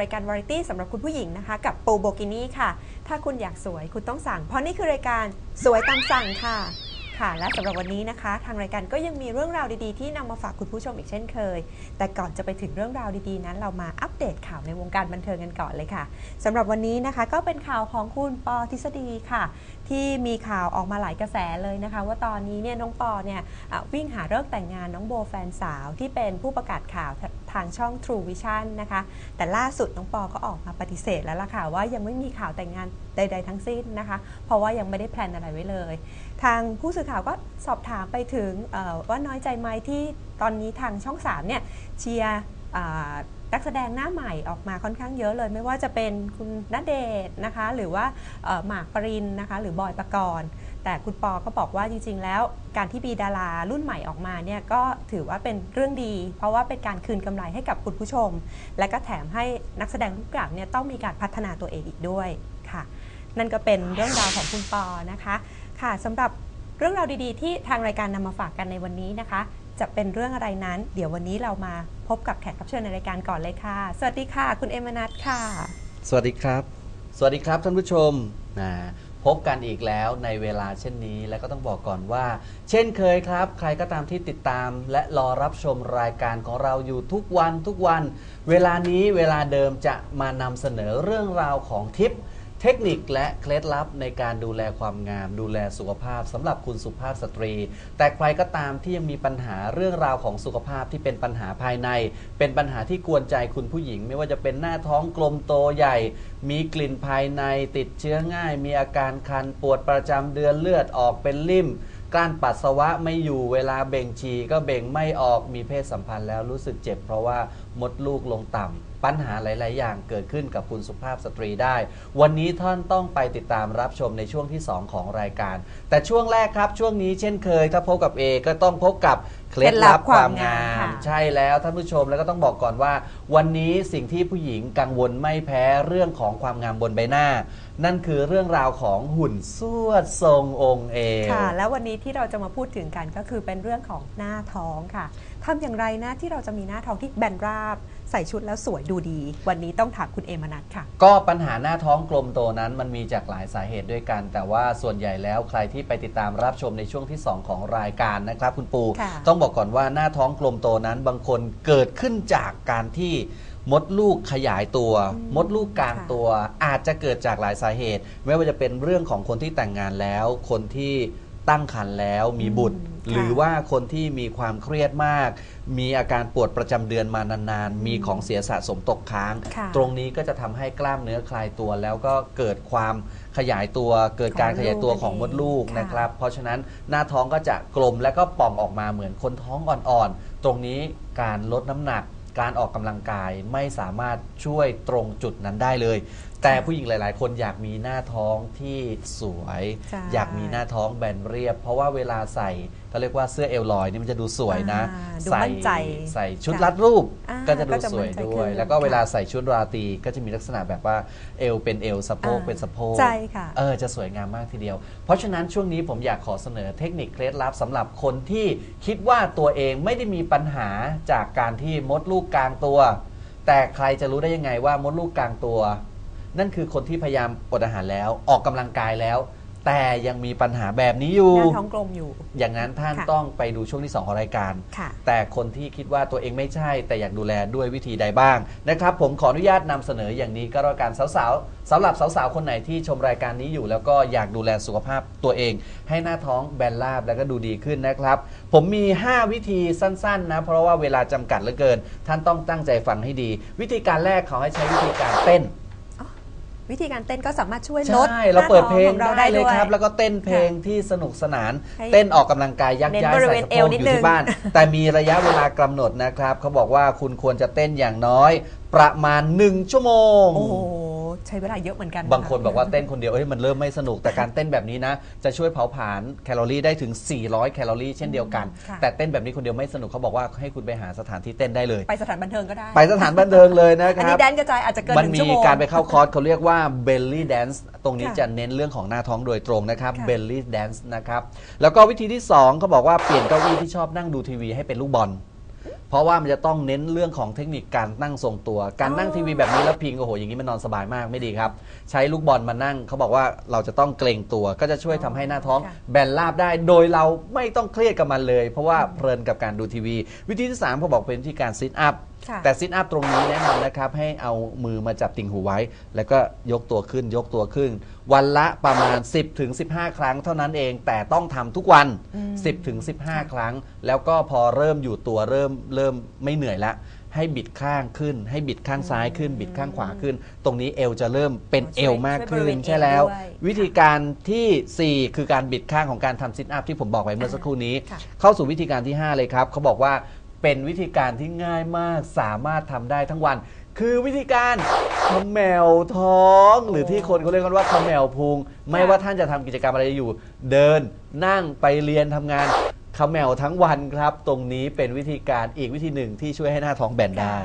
รายการวาไรตี้สำหรับคุณผู้หญิงนะคะ กับปูโบกินี่ค่ะ ถ้าคุณอยากสวยคุณต้องสั่ง เพราะนี่คือรายการสวยตามสั่งค่ะ ค่ะ และสำหรับวันนี้นะคะ ทางรายการก็ยังมีเรื่องราวดีๆ ที่นำมาฝากคุณผู้ชมอีกเช่นเคย แต่ก่อนจะไปถึงเรื่องราวดีๆ นั้นเรามาอัปเดตข่าวในวงการบันเทิงกันก่อนเลยค่ะสำหรับวันนี้นะคะ ก็เป็นข่าวของคุณปอทฤษฎีค่ะ ที่มีข่าวออกมาหลายกระแสเลยนะคะ ว่าตอนนี้เนี่ยน้องปอเนี่ยวิ่งหาเลิกแต่งงานน้องโบแฟนสาวที่เป็นผู้ประกาศข่าวทางช่อง True Vision นะคะ แต่ล่าสุดน้องปอก็ออกมาปฏิเสธแล้วล่ะค่ะว่ายังไม่มีข่าวแต่งงานใด ๆ ทั้งสิ้นนะคะ เพราะว่ายังไม่ได้แพลนอะไรไว้เลย ทางผู้สื่อข่าวก็สอบถามไปถึงว่าน้อยใจไหมที่ตอนนี้ทางช่อง3เนี่ยเชียร์ นักแสดงหน้าใหม่ออกมาค่อนข้างเยอะเลย ไม่ว่าจะเป็นคุณณเดชน์นะคะ หรือว่าหมากปรินนะคะ หรือบอยปกรณ์แต่คุณปอก็บอกว่าจริง ๆ แล้วการที่มีดารารุ่นใหม่ออกมาเนี่ยก็ถือว่าเป็นเรื่องดี เพราะว่าเป็นการคืนกำไรให้กับคุณผู้ชม และก็แถมให้นักแสดงรุ่นเก่าเนี่ยต้องมีการพัฒนาตัวเองอีกด้วยค่ะ นั่นก็เป็นเรื่องราวของคุณปอนะคะค่ะสำหรับ เรื่องราวดีๆ ที่ทางรายการนำมาฝากกันในวันนี้นะคะ จะเป็นเรื่องอะไรนั้น เดี๋ยววันนี้เรามาพบกับแขกรับเชิญในรายการก่อนเลยค่ะ สวัสดีค่ะ คุณเอมนัทค่ะ สวัสดีครับ สวัสดีครับท่านผู้ชมนะพบกันอีกแล้วในเวลาเช่นนี้และก็ต้องบอกก่อนว่า เช่นเคยครับ ใครก็ตามที่ติดตาม และรอรับชมรายการของเราอยู่ทุกวันทุกวัน เวลานี้เวลาเดิมจะมานำเสนอเรื่องราวของทิป เทคนิคและเคล็ดลับในการดูแลความงาม ดูแลสุขภาพสำหรับคุณสุภาพสตรี แต่ใครก็ตามที่ยังมีปัญหาเรื่องราวของสุขภาพที่เป็นปัญหาภายใน เป็นปัญหาที่กวนใจคุณผู้หญิง ไม่ว่าจะเป็นหน้าท้องกลมโตใหญ่ มีกลิ่นภายในติดเชื้อง่าย มีอาการคันปวดประจำเดือนเลือดออกเป็นลิ่มกลั้นปัสสาวะไม่อยู่เวลาเบ่งฉี่ก็เบ่งไม่ออกมีเพศสัมพันธ์แล้วรู้สึกเจ็บเพราะว่า มดลูกลงต่ำปัญหาหลาย ๆ อย่างเกิดขึ้นกับคุณสุภาพสตรีได้ วันนี้ท่านต้องไปติดตามรับชมในช่วงที่ 2 ของรายการ แต่ช่วงแรกครับช่วงนี้เช่นเคย ถ้าพบกับเอก็ต้องพบกับเคล็ดลับความงาม ใช่แล้วท่านผู้ชมแล้วก็ต้องบอกก่อนว่า วันนี้สิ่งที่ผู้หญิงกังวลไม่แพ้เรื่องของความงามบนใบหน้า นั่นคือเรื่องราวของหุ่นสวดทรงองค์เอวค่ะ แล้ววันนี้ที่เราจะมาพูดถึงกันก็คือเป็นเรื่องของหน้าท้องค่ะทำอย่างไรนะที่เราจะมีหน้าท้องที่แบนราบ ใส่ชุดแล้วสวยดูดี วันนี้ต้องถามคุณเอมนัทค่ะ ก็ปัญหาหน้าท้องกลมโตนั้นมันมีจากหลายสาเหตุด้วยกัน แต่ว่าส่วนใหญ่แล้วใครที่ไปติดตามรับชมในช่วงที่ 2 ของรายการนะครับ คุณปู ค่ะ ต้องบอกก่อนว่าหน้าท้องกลมโตนั้นบางคนเกิดขึ้นจากการที่มดลูกขยายตัวมดลูกกลางตัว อาจจะเกิดจากหลายสาเหตุ ไม่ว่าจะเป็นเรื่องของคนที่แต่งงานแล้ว คนที่ ตั้งครรภ์แล้วมีบุตรอืมค่ะหรือว่าคนที่มีความเครียดมาก มีอาการปวดประจำเดือนมานานๆ มีของเสียสะสมตกค้าง ค่ะตรงนี้ก็จะทำให้กล้ามเนื้อคลายตัว แล้วก็เกิดความขยายตัว เกิดการขยายตัวของมดลูกค่ะ นะครับ เพราะฉะนั้นหน้าท้องก็จะกลมแล้วก็ป่องออกมาเหมือนคนท้องอ่อนๆ ตรงนี้การลดน้ำหนัก การออกกำลังกายไม่สามารถช่วยตรงจุดนั้นได้เลย แต่ผู้หญิงหลาย ๆ คนอยากมีหน้าท้องที่สวย ใช่อยากมีหน้าท้องแบนเรียบ เพราะว่าเวลาใส่เขาเรียกว่าเสื้อเอลลอยนี่มันจะดูสวยนะ อ่าดูใส่มั่นใจใส่ชุดค่ะรัดรูปอ่าก็จะดูก็จะสวยมั่นใจด้วย ขึ้นแล้วก็เวลาค่ะใส่ชุดราตรีก็จะมีลักษณะแบบว่าเอวเป็นเอวสะโพกอ่าเป็นสะโพกใช่ค่ะ เออจะสวยงามมากทีเดียว เพราะฉะนั้นช่วงนี้ผมอยากขอเสนอเทคนิคเคล็ดลับสำหรับคนที่คิดว่าตัวเองไม่ได้มีปัญหาจากการที่มดลูกกลางตัว แต่ใครจะรู้ได้ยังไงว่ามดลูกกลางตัว นั่นคือคนที่พยายามอดอาหารแล้วออกกำลังกายแล้ว แต่ยังมีปัญหาแบบนี้อยู่หน้าท้องกลมอยู่ อย่างนั้นท่านค่ะ ต้องไปดูช่วงที่ 2 ของรายการ ค่ะ แต่คนที่คิดว่าตัวเองไม่ใช่ แต่อยากดูแลด้วยวิธีใดบ้างนะครับ ผมขออนุญาตนำเสนออย่างนี้ก็แล้วกันสาวๆสำหรับสาวๆคนไหนที่ชมรายการนี้อยู่ แล้วก็อยากดูแลสุขภาพตัวเอง ให้หน้าท้องแบนราบแล้วก็ดูดีขึ้นนะครับ ผมมี 5 วิธีสั้นๆนะ เพราะว่าเวลาจำกัดเหลือเกิน ท่านต้องตั้งใจฟังให้ดี วิธีการแรกเขาให้ใช้วิธีการเต้น วิธีการเต้นก็สามารถช่วยลดใช่เราเปิดเพลงหน้าท้อของเราได้ได้เลยด้วยครับ แล้วก็เต้นเพลงที่สนุกสนานให้เต้นออกกำลังกายยักเน้นย้ายบริใส่เวณสะเอโพวกนิดอยู่นึงที่บ้าน แต่มีระยะเวลากำหนดนะครับเขาบอกว่าคุณควรจะเต้นอย่างน้อย ประมาณ 1 ชั่วโมงโอ้โห ใช้เวลาเยอะเหมือนกันบางคนบอกว่าเต้นคนเดียวเอ้ยมันเริ่มไม่สนุกแต่การเต้นแบบนี้นะ จะช่วยเผาผลาญแคลอรี่ได้ถึง 400 แคลอรี่เช่นเดียวกัน ค่ะ แต่เต้นแบบนี้คนเดียวไม่สนุกเขาบอกว่าให้คุณไปหาสถานที่เต้นได้เลย ไปสถานบันเทิงก็ได้ ไปสถานบันเทิงเลยนะคอันรันี้บ แดนกระจายอาจจะเกินมันหนึ่งมีชั่วโมง การไปเข้าคอร์สเขาเรียกว่า belly dance ตรงนี้ค่ะจะเน้นเรื่องของหน้าท้องโดยตรงนะครับ ค่ะ belly dance นะครับ แล้วก็วิธีที่2เขาบอกว่าเปลี่ยนเก้าอี้ที่ชอบนั่งดูทีวีให้เป็นลูกบอล เพราะว่ามันจะต้องเน้นเรื่องของเทคนิคการนั่งทรงตัว การนั่งอ๋อทีวีแบบนี้แล้วพิงโอ้โหอย่างนี้มันนอนสบายมากไม่ดีครับ ใช้ลูกบอลมานั่งเขาบอกว่าเราจะต้องเกรงตัว ก็จะช่วยทำให้หน้าท้องค่ะแบนราบได้ โดยเราไม่ต้องเครียดกับมันเลย เพราะว่าเพลินกับการดูทีวี วิธีที่3เขาบอกเป็นวิธีการซิทอัพค่ะ แต่ซิทอัพตรงนี้แนะนำนะครับให้เอามือมาจับติ่งหูไว้ แล้วก็ยกตัวขึ้นยกตัวขึ้น วันละประมาณ 10ถึง15 ครั้งเท่านั้นเอง แต่ต้องทำทุกวันอืม10ถึง15 ครั้ง แล้วก็พอเริ่มอยู่ตัวเริ่มเริ่มไม่เหนื่อยละ ให้บิดข้างขึ้น ให้บิดข้างซ้ายขึ้น บิดข้างขวาขึ้น ตรงนี้เอวจะเริ่มเป็นช่วยเอวมากช่วยบริขึ้เวนณใช่แล้วเอวด้วยวิธีการทีสี่4 คือการบิดข้างของการทำซิทอัพที่ผมบอกไว้เมื่อสักครู่นี้ ค่ะ เข้าสู่วิธีการที่ 5 เลยครับเขาบอกว่า เป็นวิธีการที่ง่ายมากสามารถทำได้ทั้งวัน คือวิธีการขมแมวท้อง หรือที่คนเขาเรียกกันว่าขมแมวพุง ไม่ว่าท่านจะทำกิจกรรมอะไรอยู่ เดินนั่งไปเรียนทำงานขมแมวทั้งวันครับ ตรงนี้เป็นวิธีการอีกวิธีหนึ่งที่ช่วยให้หน้าท้องแบนได้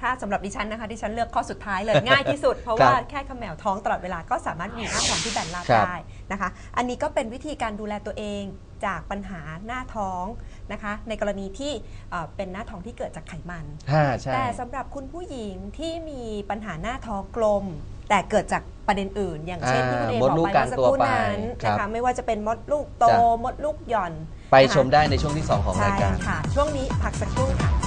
ถ้าสำหรับดิฉันนะคะดิฉันเลือกข้อสุดท้ายเลยง่ายที่สุด เพราะครับว่าแค่เขมแมวท้องตลอดเวลาก็สามารถมีหน้าท้องที่แบนราบครับได้นะคะ อันนี้ก็เป็นวิธีการดูแลตัวเองจากปัญหาหน้าท้องนะคะ ในกรณีที่เอ่อเป็นหน้าท้องที่เกิดจากไขมันฮ่าใช่แต่สำหรับคุณผู้หญิงที่มีปัญหาหน้าท้องกลม แต่เกิดจากประเด็นอื่น อย่างเช่นที่คุณเออ่ามบดอกลูกไปกลางเมื่อสักตัวครู่ไปนั้นครันะบคะไม่ว่าจะเป็นมดลูกโตจ้ะมดลูกหย่อน ไปนะคะชมได้ในช่วงที่ 2 ของรายใช่การค่ะ ช่วงนี้พักสักครู่ค่ะ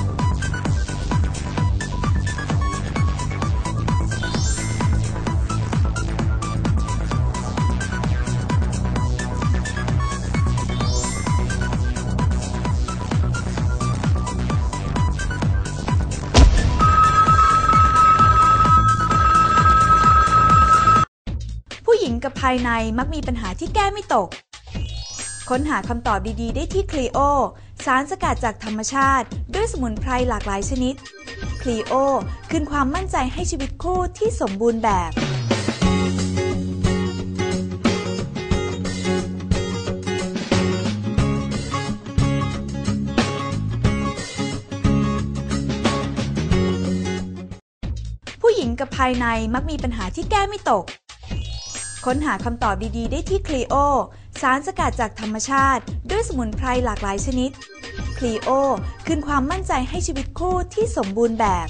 ายในมักมีปัญหาที่แก้ไม่ตก ค้นหาคำตอบดีๆ ได้ที่คลีโอ สารสกัดจากธรรมชาติ ด้วยสมุนไพรหลากหลายชนิดคลีโอคืนความมั่นใจให้ชีวิตคู่ที่สมบูรณ์แบบผู้หญิงกับภายในมักมีปัญหาที่แก้ไม่ตก ค้นหาคำตอบดีๆ ได้ที่คลีโอ สารสกัดจากธรรมชาติ ด้วยสมุนไพรหลากหลายชนิดคลีโอคืนความมั่นใจให้ชีวิตคู่ที่สมบูรณ์แบบ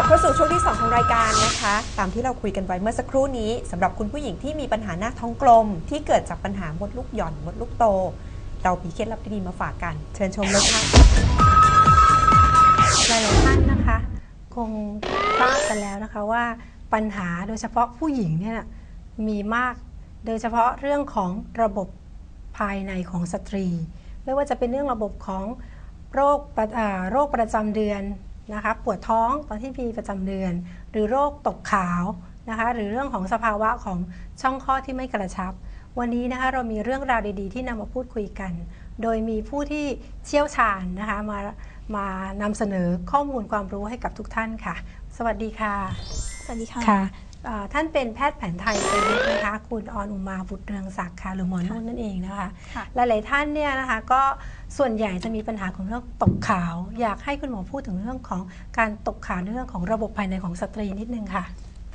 ลับเข้าสู่ช่วงที่ 2 ของรายการนะคะ ตามที่เราคุยกันไว้เมื่อสักครู่นี้สำหรับคุณผู้หญิงที่มีปัญหาหน้าท้องกลม ที่เกิดจากปัญหามดลูกหย่อนมดลูกโต เรามีเคล็ดลับดีๆมาฝากกัน เชิญชมเลยค่ะหลายๆท่านนะคะ คงทราบกันแล้วนะคะว่าปัญหาโดยเฉพาะผู้หญิงเนี่ยมีมาก โดยเฉพาะเรื่องของระบบภายในของสตรี ไม่ว่าจะเป็นเรื่องระบบของโรคประโรคประจำเดือน นะคะปวดท้องตอนที่มีประจำเดือน หรือโรคตกขาวนะคะหรือเรื่องของสภาวะของช่องคลอดที่ไม่กระชับ วันนี้นะคะเรามีเรื่องราวดีๆ ที่นำมาพูดคุยกัน โดยมีผู้ที่เชี่ยวชาญนะคะมามานำเสนอข้อมูลความรู้ให้กับทุกท่านค่ะ สวัสดีค่ะ สวัสดีค่ะ ค่ะเอ่อ ท่านเป็นแพทย์แผนไทยประยุกต์นะคะคุณออนอุมาบุตรเรืองศักดิ์ค่ะหรือหมอนุ่นนั่นเองนะคะค่ะหลายๆท่านเนี่ยนะคะก็ส่วนใหญ่จะมีปัญหาของเรื่องตกขาว อยากให้คุณหมอพูดถึงเรื่องของการตกขาวในเรื่องของระบบภายในของสตรีนิดนึงค่ะ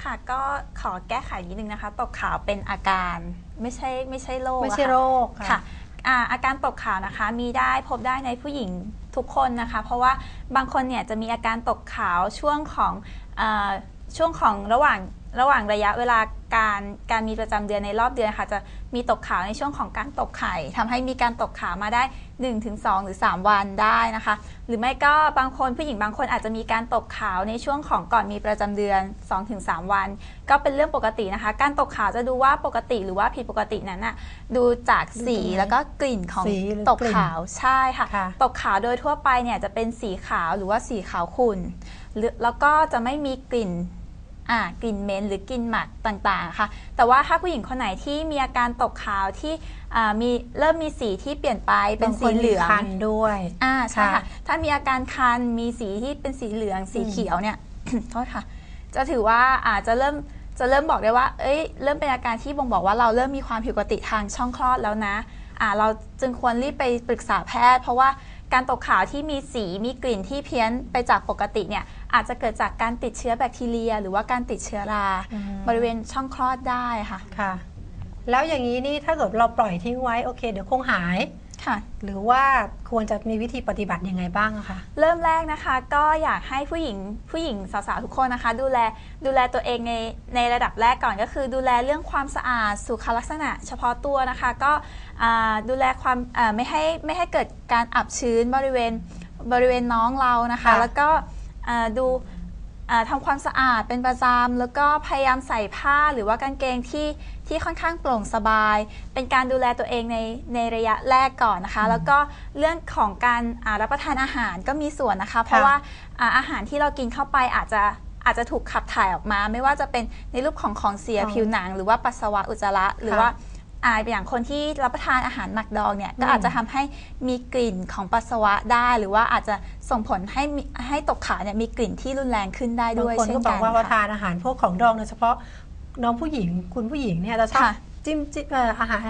ค่ะก็ขอแก้ไขนิดนึงนะคะ ตกขาวเป็นอาการไม่ใช่ไม่ใช่โรคไม่ใช่อะค่ะโรคค่ะอ่าอาการตกขาวนะคะมีได้พบได้ในผู้หญิงทุกคนนะคะ เพราะว่าบางคนเนี่ยจะมีอาการตกขาวช่วงของอาช่วงของระหว่าง ระหว่างระยะเวลาการการมีประจำเดือนในรอบเดือนค่ะจะมีตกขาวในช่วงของการตกไข่ทำให้มีการตกขาวมาได้ 1-2 หรือ 3 วันได้นะคะ หรือไม่ก็บางคนผู้หญิงบางคนอาจจะมีการตกขาวในช่วงของก่อนมีประจำเดือน 2-3 วัน ก็เป็นเรื่องปกตินะคะ การตกขาวจะดูว่าปกติหรือว่าผิดปกตินั้นน่ะดูจากสีดูตรงไหนแล้วก็กลิ่นของสีหรือตกกลิ่นขาวใช่ค่ะค่ะ ตกขาวโดยทั่วไปเนี่ยจะเป็นสีขาวหรือว่าสีขาวขุ่นหรือแล้วก็จะไม่มีกลิ่น อ่ากลิ่นเหม็นหรือกลิ่นหมักต่างๆค่ะ แต่ว่าถ้าผู้หญิงคนไหนที่มีอาการตกขาวที่อ่ามีเริ่มมีสีที่เปลี่ยนไปเป็นสีเหลืองบางคนมีคันด้วยอ่าใช่ค่ะค่ะ ถ้ามีอาการคันมีสีที่เป็นสีเหลืองสีอืมเขียวเนี่ยโทษค่ะ จะถือว่าอาจจะเริ่มจะเริ่มบอกได้ว่า เอ้ย เริ่มเป็นอาการที่บ่งบอกว่าเราเริ่มมีความผิดปกติทางช่องคลอดแล้วนะ อ่า เราจึงควรรีบไปปรึกษาแพทย์ เพราะว่าการตกขาวที่มีสีมีกลิ่นที่เพี้ยนไปจากปกติเนี่ย อาจจะเกิดจากการติดเชื้อแบคทีเรีย หรือว่าการติดเชื้อรา อืม บริเวณช่องคลอดได้ค่ะ ค่ะ แล้วอย่างนี้นี่ถ้าเกิดเราปล่อยทิ้งไว้โอเค เดี๋ยวคงหาย ค่ะ หรือว่าควรจะมีวิธีปฏิบัติยังไงบ้างอะคะ เริ่มแรกนะคะ ก็อยากให้ผู้หญิงผู้หญิงสาวๆทุกคนนะคะ ดูแลดูแลตัวเองในในระดับแรกก่อนก็คือ ดูแลเรื่องความสะอาดสุขลักษณะ เฉพาะตัวนะคะ ก็อ่าดูแลความอ่าไม่ให้ไม่ให้เกิดการอับชื้นบริเวณบริเวณน้องเรานะคะ ค่ะ แล้วก็อ่า ดูอ่าทำความสะอาดเป็นประจำแล้วก็พยายามใส่ผ้าหรือว่ากางเกงที่ที่ค่อนข้างโปร่งสบาย เป็นการดูแลตัวเองในในระยะแรกก่อนนะคะ แล้วก็เรื่องของการอ่ารับประทานอาหารก็มีส่วนนะคะ เพราะว่าอ่าอาหารที่เรากินเข้าไปอาจจะอาจจะถูกขับถ่ายออกมา ไม่ว่าจะเป็นในรูปของของเสียอ๋อผิวหนัง หรือว่าปัสสาวะอุจจาระหรือค่ะว่า อ่าอย่างคนที่รับประทานอาหารหมักดองเนี่ยก็อืมอาจจะทำให้มีกลิ่นของปัสสาวะได้ หรือว่าอาจจะส่งผลให้มีให้ตกขาวเนี่ยมีกลิ่นที่รุนแรงขึ้นได้บางด้วยคนเช่ก็นบกัอกนว่าว่าค่ะทานอาหารพวกของดองโดยเฉพาะน้องผู้หญิงคุณผู้หญิงเนี่ยจะชอบค่ะจิ้มจิ้มเอ่ออาหาร